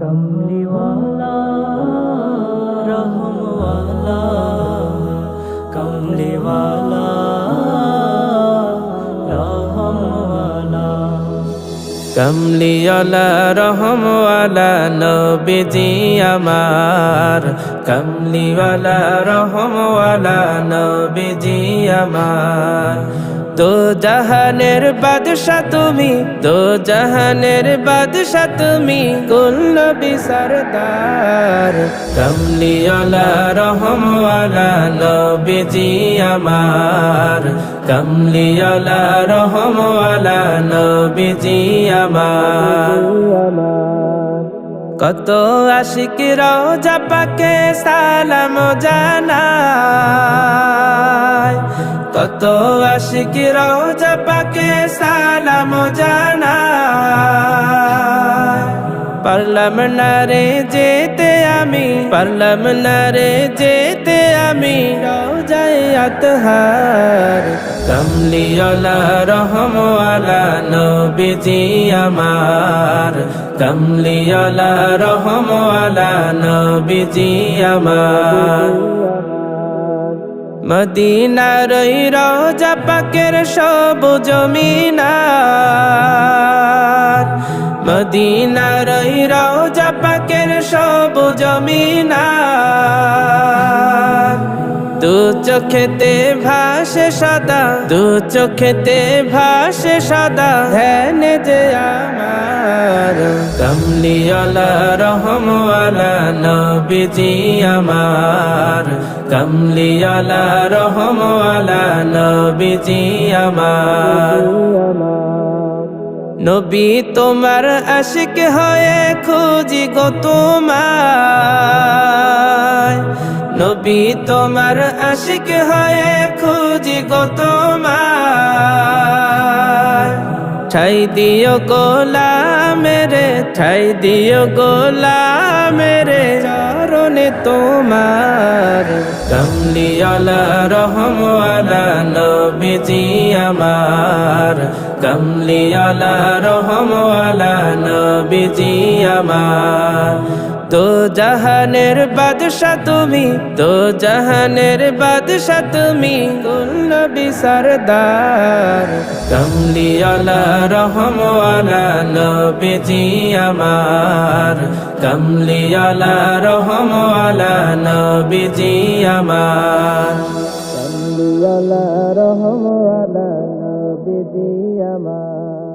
কমলিওয়ালা রহমওয়ালা কমলিওয়ালা রহমওয়ালা। কমলিওয়ালা রহমওয়ালা নবীজি আমার। কমলিওয়ালা রহমওয়ালা নবীজি আমার। দো জাহানের বাদশা তুমি দো জাহানের বাদশা তুমি কুল নবী সরদার? কমলিওয়ালা, রহমওয়ালা, নবীজি আমার। কমলিওয়ালা, রহমওয়ালা, নবীজি আমার। কত আশিক রোজা পাকে সালাম জানায়। কত আশিক রোজা পাকে সালাম জানায় পারলাম না রে যেতে আমি, পারলাম না রে যেতে আমি, রোজায় আতহার। কমলিওয়ালা, রহমওয়ালা, নবীজি আমার। কমলিওয়ালা, রহমওয়ালা, নবীজি আমার। মদিনার রোজা পাকের সবুজ মিনার মদিনার রোজা পাকের সবুজ মিনার দু চোখেতে ভাসে সাদা, দু চোখেতে ভাসে সাদা, ধ্যান যে আমার কমলিওয়ালা রহমওয়ালা নবীজি আমার কমলিওয়ালা রহমওয়ালা নবীজি আমার নবী তোমার আশিক হয়ে খুঁজি গো তোমায়। নবী তোমার আশিক হয়ে খুঁজি গো তোমায়। ঠাই দিও গোলা মেরে ঠাই দিও গোলা মেরে চরণে তোমার কমলিওয়ালা, রহমওয়ালা, নবীজি আমার। কমলিওয়ালা, রহমওয়ালা, নবীজি আমার। তো জাহানের বাদশা তুমি, তো জাহানের বাদশা তুমি কুল নবী সরদার। কমলিওয়ালা রহমওয়ালা নবীজি আমার। কমলিওয়ালা রহমওয়ালা নবীজি আমার। কমলিওয়ালা রহমওয়ালা নবীজি আমার।